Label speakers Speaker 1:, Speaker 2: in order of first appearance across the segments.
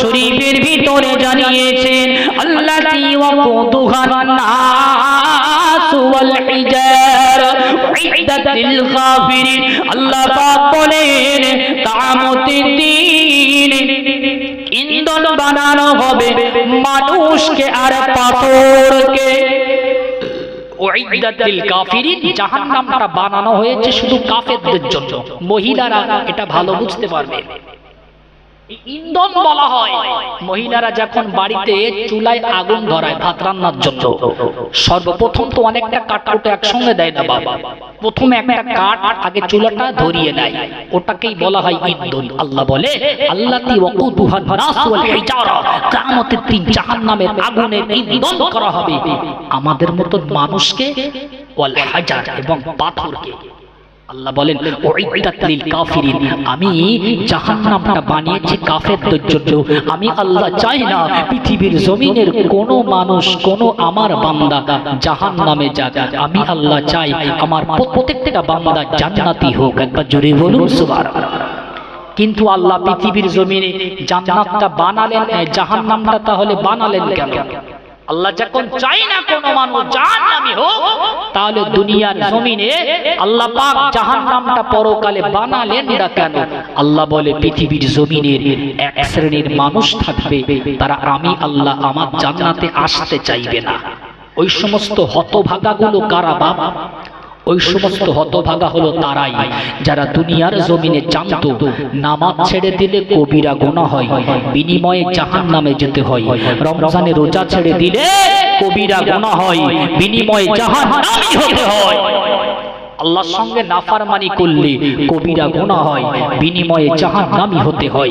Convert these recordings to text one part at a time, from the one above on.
Speaker 1: শরীফের ভিতরে জানিয়েছেন আল্লাহ বলেন ইন্ধন বানানো হবে মানুষকে আর পাথরকে। বানানো হয়েছে শুধু কাফেরদের জন্য। মহিলারা এটা ভালো বুঝতে পারবে। ইন্ধন বলা হয়। মহিলারা যখন বাড়িতে চুলায় আগুন ধরায়, ভাত রান্নার জন্য, সর্বপ্রথম তো অনেকটা একসঙ্গে দেয় না বাবা। প্রথমে একটা কাঠ আগে চুলাটা ধরিয়ে দেয় ওটাকেই বলা হয় ইন্ধন। আল্লাহ বলে জাহান্নামের আগুনের ইন্ধন করা হবে। আমাদের মতো মানুষকে এবং পাথরকে আল্লাহ বলেন, উইদ্দাত লিল কাফিরিন, আমি জাহান্নামটা বানিয়েছি কাফেরদের জন্য। আমি আল্লাহ চাই না পৃথিবীর জমিনের কোন মানুষ, কোন আমার বান্দা জাহান্নামে যাক। আমি আল্লাহ চাই আমার প্রত্যেকটা বান্দা জান্নাতি হোক। একবার জোরে বলুন, সুবহানাল্লাহ। কিন্তু আল্লাহ পৃথিবীর জমিনে জান্নাতটা বানালেন জাহান্নামটা তাহলে বানালেন কেন? আল্লাহ যখন চাই না কোনো মানুষ, জাহান্নামী হোক, তাহলে দুনিয়ার জমিনে আল্লাহ পাক জাহান্নামটা পরকালে বানালেন না কেন? আল্লাহ বলে, পৃথিবীর জমিনের এক শ্রেণির মানুষ থাকবে, তারা আমি আল্লাহ আমার জান্নাতে আসতে চাইবে না। ওই সমস্ত হতভাগাগুলো কারা বাবা ওই সমস্ত হতভাগা হলো তারাই, যারা দুনিয়ার জমিনে জানত, নামাজ ছেড়ে দিলে কবিরা গোনা হয়, বিনিময়ে জাহান নামে যেতে হয়। রমজানে রোজা ছেড়ে দিলে কবিরা গোনা হয়, বিনিময়ে জাহান নামে হতে হয়। আল্লাহর সঙ্গে নাফারমানি করলে কবিরা গোনা হয়, বিনিময়ে জাহান নামি হতে হয়।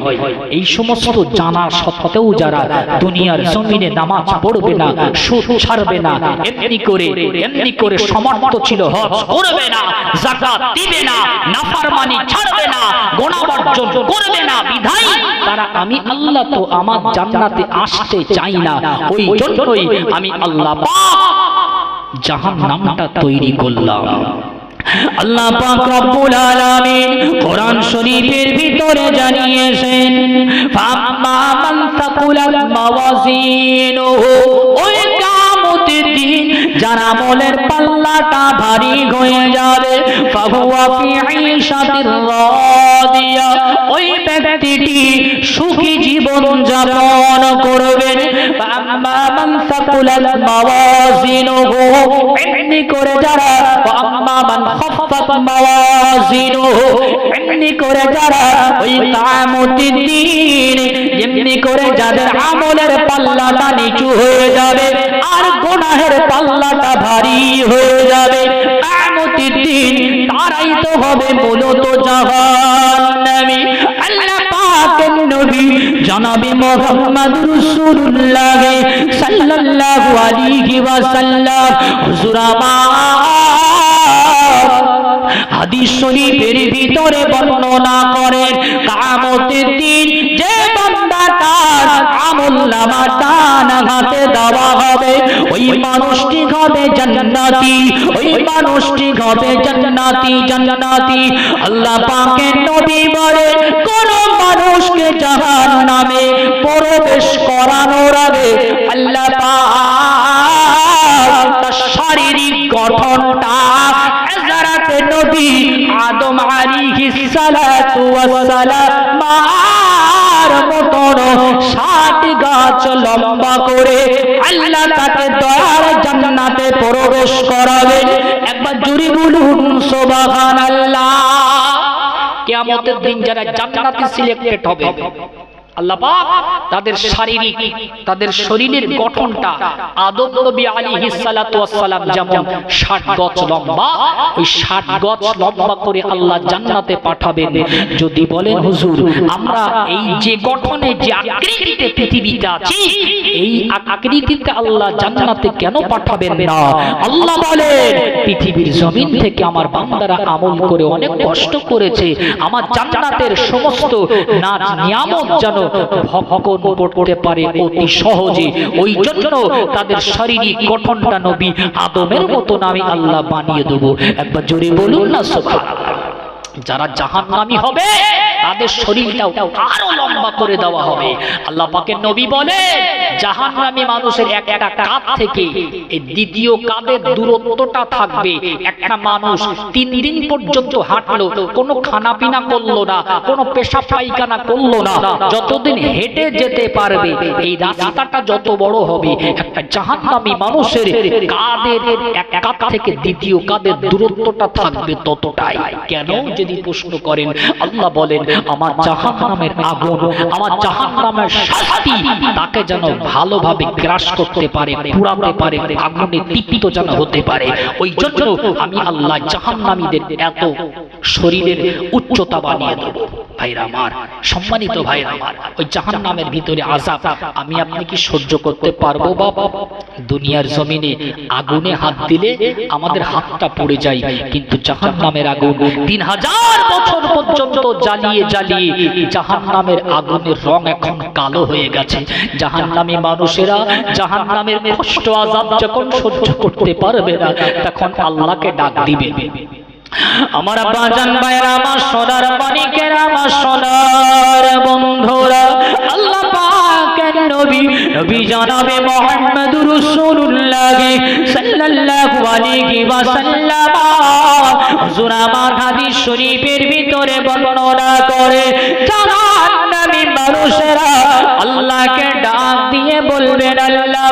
Speaker 1: এই সমস্ত জানা সত্ত্বেও যারা দুনিয়ার জমিনে নামাজ পড়বে না, সুদ ছাড়বে না, এমনি করে এমনি করে সমর্থ ছিল, হজ করবে না, যাকাত দিবে না, নাফারমানি ছাড়বে না গোনা বর্জন করবে না, বিধাই তারা আমি আল্লাহ তো আমার জান্নাতে আসতে চাই না, ওই জন্যই আমি আল্লাহ পাক জাহান নামটা তৈরি করলাম। আল্লাহ পাক রব্বুল আলামিন কোরআন শরীফের ভিতরে জানিয়েছেন, ফাম্মা মান তাকুলাত মাওয়াজিনুহু ওই কিয়ামতের দিন যার আমলের পাল্লাটা ভারী হয়ে যাবে, ফাহুয়া ফি ঈশাতির রাদিয়া ওই ব্যক্তিটি সুখী জীবন যাপন করবেন। ফাম্মা মান তাকুলাত মাওয়াজিনুহু। এমনি করে যারা আম্মা মান খাফফাত মাওয়াজিনুহু। এমনি করে যারা ওই কিয়ামতের দিন এমনি করে যাদের আমলের পাল্লাটা নিচু হয়ে যাবে, আর গুনাহের পাল্লাটা ভারী হয়ে যাবে। কিয়ামতের দিন তারাই তো হবে মূলত জাহান্নামী। আল্লাহ পাকের নবী, জনাবে মোহাম্মদ রাসূলুল্লাহ সাল্লাল্লাহু আলাইহি ওয়াসাল্লাম। হুজুর হাদিস শরীফের ভিতরে বর্ণনা করেন কিয়ামতের দিন যে বান্দাটার আমল নামা টান হাতে দেওয়া হবে। ওই মানুষটি হবে জান্নাতি ওই মানুষটি হবে জান্নাতি জান্নাতি আল্লাহ পাকের নবী বলে কোন মানুষকে জাহান নামে প্রবেশ করানোর আগে আল্লাহ পাক শারীরিক গঠনটা নবী আদম সালাতু ওয়াস সালাম মতন ষাট গাছ লম্বা করে আল্লাহ তাকে দয়ার জান্নাতে প্রবেশ করাবে একবার জুড়ি বলুন সোবাহান আল্লাহ কিয়ামতের দিন যারা জান্নাতে সিলেক্টেড হবে আল্লাহ তাদের শারীরিক, তাদের শরীরের গঠনটা নবী যেমন 60 গজ লম্বা, ওই 60 গজ লম্বা করে আল্লাহ জান্নাতে পাঠাবেন। যদি বলেন, হুজুর, আমরা এই যে গঠনে, যে আকৃতিতে পৃথিবীতে আছি, এই আকৃতিতে আল্লাহ জান্নাতে কেন পাঠাবেন না? আল্লাহ পৃথিবীর জমিন থেকে আমার বান্দারা আমল করে অনেক কষ্ট করেছে। আমার জান্নাতের সমস্ত নাচ নিয়ামত যেন ভক্ষণ করতে পারে অতি সহজে। ওই জন্য তাদের শারীরিক গঠনটা নবী আদমের মতো আমি আল্লাহ বানিয়ে দেবো। একবার জোরে বলুন না সোফা যারা জাহান্নামী হবে, তাদের শরীরটাও আরও লম্বা করে দেওয়া হবে। আল্লাহ পাকের নবী বলে জাহান্নামী মানুষের এক একটা কাঁধ থেকে এই দ্বিতীয় কাঁধের দূরত্বটা থাকবে। একটা মানুষ তিন দিন পর্যন্ত হাঁটলো, কোনো খানা পিনা করল না, কোনো পেশা পায়খানা করল না। যতদিন হেঁটে যেতে পারবে, এই রাস্তাটা যত বড় হবে, একটা জাহান্নামী মানুষের কাঁধের এক কাঁধ থেকে দ্বিতীয় কাঁধের দূরত্বটা থাকবে ততটাই। কেন যদি প্রশ্ন করেন, আল্লাহ বলেন, আমার জাহান্নামের আগুন, আমার জাহান্নামের শাস্তি তাকে যেন ভালোভাবে গ্রাস করতে পারে, পুরাতে পারে, আগুনে তীক্ত যেন হতে পারে। ওই জন্য আমি আল্লাহ জাহান্নামীদের এত শরীরের উচ্চতা বানিয়ে দেবো। ভাইরা আমার হাত দিলে আমাদের হাতটা যায় বছর পর্যন্ত জ্বালিয়ে জ্বালিয়ে আগুনের রং এখন কালো হয়ে গেছে। জাহান্নামী মানুষেরা জাহান্নামের কষ্ট আজাব যখন সহ্য করতে পারবে না, তখন আল্লাহকে ডাক দিবে। আমার বাজান ভাইরা আমার সোনার মানিকের আমার সোনার বন্ধুরা, আল্লাহ পাকের নবী নবী জানাবে মুহাম্মদুর রাসূলুল্লাহ সাল্লাল্লাহু আলাইহি ওয়াসাল্লাম। হুজুর আমার হাদিস শরীফের ভিতরে বর্ণনা করে জাহান্নামী মানুষেরা আল্লাহকে ডাক দিয়ে বলবেন আল্লাহ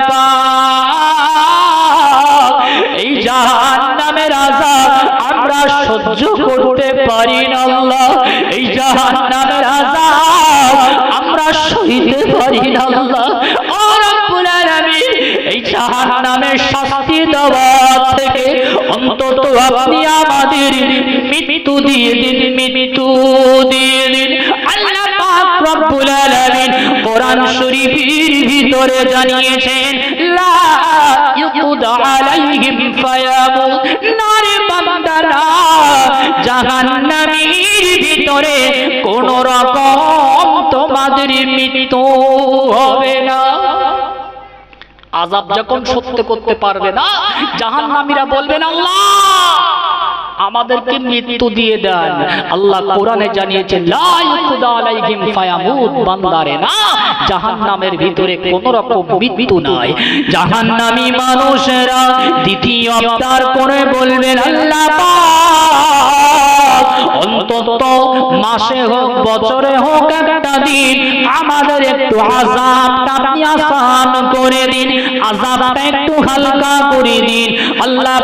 Speaker 1: এই জাহান্নামের আযাব আমরা সহ্য করতে পারি না আল্লাহ। এই জাহান্নামের আযাব আমরা সইতে পারি না আল্লাহ। ও রব্বুল আলামিন শাস্তি দেওয়া থেকে অন্তত আপনি আমাদের মৃত্যু দিয়ে দিন, মৃত্যু দিয়ে দিন। কোরআন শরীফের ভিতরে জানিয়েছেন, লা আলাইহিম ফায়ামুত নারে বান্দারা ভিতরে কোন রকম তোমাদের মৃত্যু হবে না। আজাব যখন সত্য করতে পারবে না, জাহান্নামীরা বলবেন, আল্লাহ! আমাদেরকে মৃত্যু দিয়ে দেন। আল্লাহ কোরআনে জানিয়েছেন বান্দারে না, জাহান্নামের ভিতরে কোন রকম মৃত্যু নাই। জাহান্নামী মানুষেরা দ্বিতীয় করে বলবেন, আল্লাহ অন্তত মাসে হোক, বছরে হোক একটা দিন আমাদের একটু করে দিন একটু হালকা করে দিন। আল্লাহ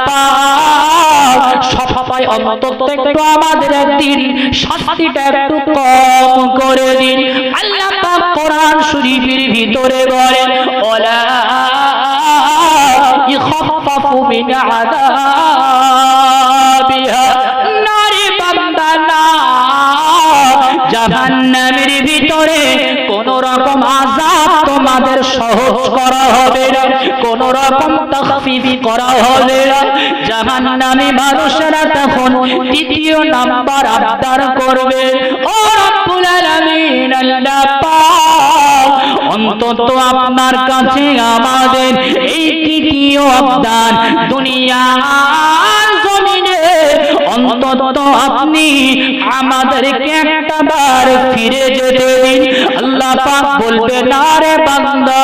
Speaker 1: অন্তত একটু আমাদের একদিন শাস্তিটা একটু কম করে দিন। আল্লাহ কোরআন শরীফের ভিতরে বলেন ওলা রকম আযাব তোমাদের সহজ করা হবে না। কোন রকম তাখফিফ করা হবে না। জাহান্নামী মানুষেরা তখন তৃতীয় নাম্বার আবদার করবে। ও অন্তত আপনার কাছে আমাদের এই তৃতীয় আবদার জমিনে অন্তত আপনি আমাদেরকে একটা বার ফিরে যেতে দিন। আল্লাহ পাক বলবে না রে বান্দা,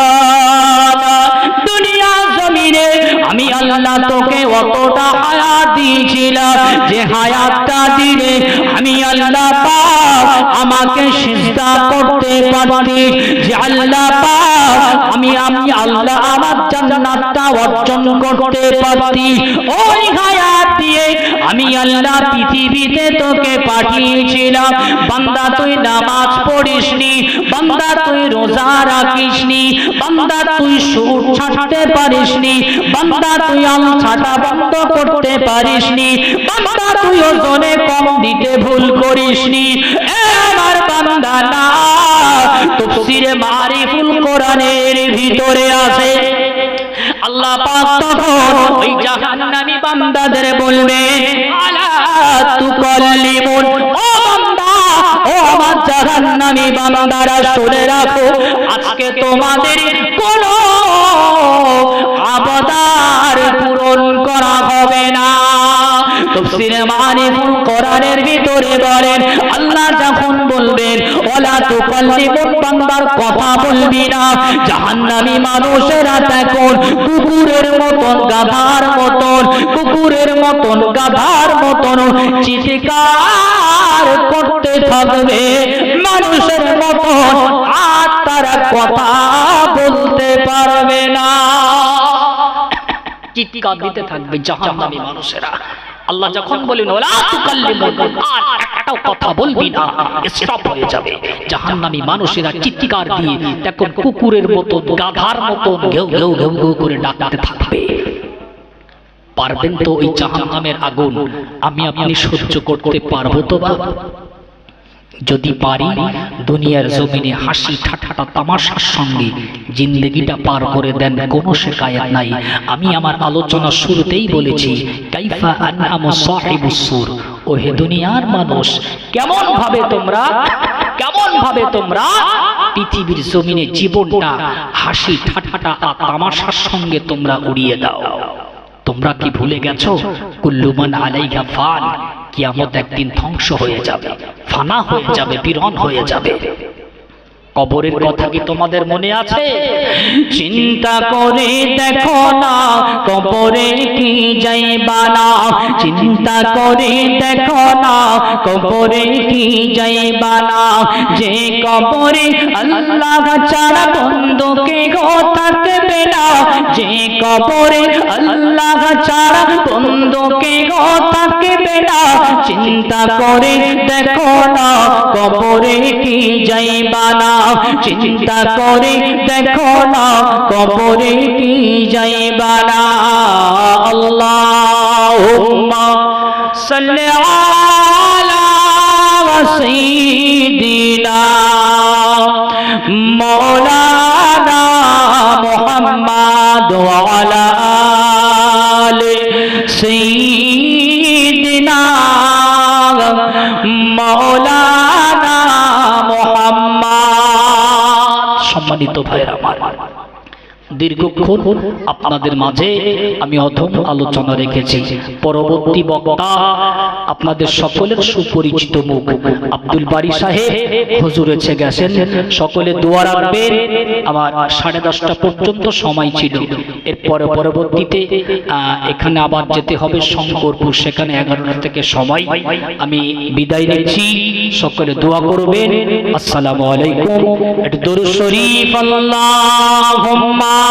Speaker 1: দুনিয়া জমিনে আমি আল্লাহ তোকে অতটা হায়াত দিয়েছিলাম। যে হায়াতটা দিলে আমি আল্লাহ আমাকে সিজদা করতে যে আল্লাহ আমি আমি আল্লাহ আমার জান্নাতটা অর্জন করতে ওই হায়াত দিয়ে আমি আল্লাহ পৃথিবীতে তোকে পাঠিয়েছিলাম। বান্দা, তুই নামাজ বান্দা, তুই রোজা রাখিসনি, বান্দা, তুই সুর ছাড়তে বান্দা, তুই ছাটা বন্ধ করতে পারিসনি, বান্দা, তুই ওজনে কম দিতে ভুল করিসনি আমার তফসিরে মারিফুল কোরআনের ভিতরে আছে। আল্লাহ পাক তখন ওই জাহান্নামী বান্দাদের বলবে, আলা তুকাল্লিমুন, ও বান্দা, ও আমার জাহান্নামী বান্দারা, শুনে রাখো, আজকে তোমাদের কোন আবদার পূরণ করা হবে না।
Speaker 2: তাফসীরে মারিফুল কোরআনের ভিতরে বলেন, আল্লাহ যখন বলবেন, ওলা তুকাল্লিমুন বান্দার কথা বলবি না, জাহান্নামী মানুষেরা তখন কুকুরের মতন গাধার মতন, কুকুরের মতন গাধার মতন চিৎকার করতে থাকবে। মানুষের মতন আর তারা কথা বলতে পারবে না।
Speaker 1: চিৎকার দিতে থাকবে জাহান্নামী মানুষেরা। আল্লাহ যখন বলেন আর একটাও কথা বলবি না স্টপ হয়ে যাবে। মানুষেরা চিৎকার দিয়ে, দেখো কুকুরের মতো, গাধার মতো ঘেউ ঘেউ ঘেউ ঘেউ করে ডাকতে থাকবে। পারবেন তো ওই জাহান্নামের আগুন? আমি আপনি সহ্য করতে পারব তো বাবা যদি পারি, দুনিয়ার জমিনে হাসি ঠাঠাটা তামাশার সঙ্গে জিন্দগিটা পার করে দেন, কোনো শেকায়াত নাই। আমি আমার আলোচনার শুরুতেই বলেছি, কাইফা আনআমু সাহিবুস সুর। ও হে দুনিয়ার মানুষ কেমন ভাবে তোমরা কেমন ভাবে তোমরা পৃথিবীর জমিনে জীবনটা হাসি ঠাঠাটা আর তামাশার সঙ্গে তোমরা উড়িয়ে দাও। তোমরা কি ভুলে গেছো? কুল্লুমান আলাইহা ফান। কিয়ামত একদিন ধ্বংস হয়ে যাবে ফানা হয়ে যাবে বিরন হয়ে যাবে। কবরের কথা কি তোমাদের মনে আছে?
Speaker 2: চিন্তা করে দেখো না কবরে কি যাইবা না? চিন্তা করে দেখো না কবরে কি যাইবা না? যে কবরে আল্লাহ ছাড়া বন্ধুকে গো থাকবে না। যে কবরে আল্লাহ ছাড়া বন্ধুকে গো থাকবে না। চিন্তা করে দেখো না কবরে কি যাইবা না? চিন্তা করে দেখো না কবরে কি যাইবা না আল্লাহুম্মা সাল্লি আলা সাইয়্যিদিনা মাওলানা মুহাম্মদ
Speaker 1: সম্মানিত ভাইয়ের আমার। দীর্ঘক্ষণ আপনাদের মাঝে আমি অধম আলোচনা রেখেছি। পরবর্তী বক্তা আপনাদের সকলের সুপরিচিত মুখ। আব্দুল সাহেব গেছেন। সকলে আমার সাড়ে দশটা পর্যন্ত সময় ছিল। এরপরে পরবর্তীতে এখানে আবার যেতে হবে শঙ্করপুর। সেখানে এগারোটা থেকে সময় আমি বিদায় নিচ্ছি। সকলে দোয়া করবেন। আসসালামু আলাইকুম। দরুদ শরীফ আল্লাহুম্মা।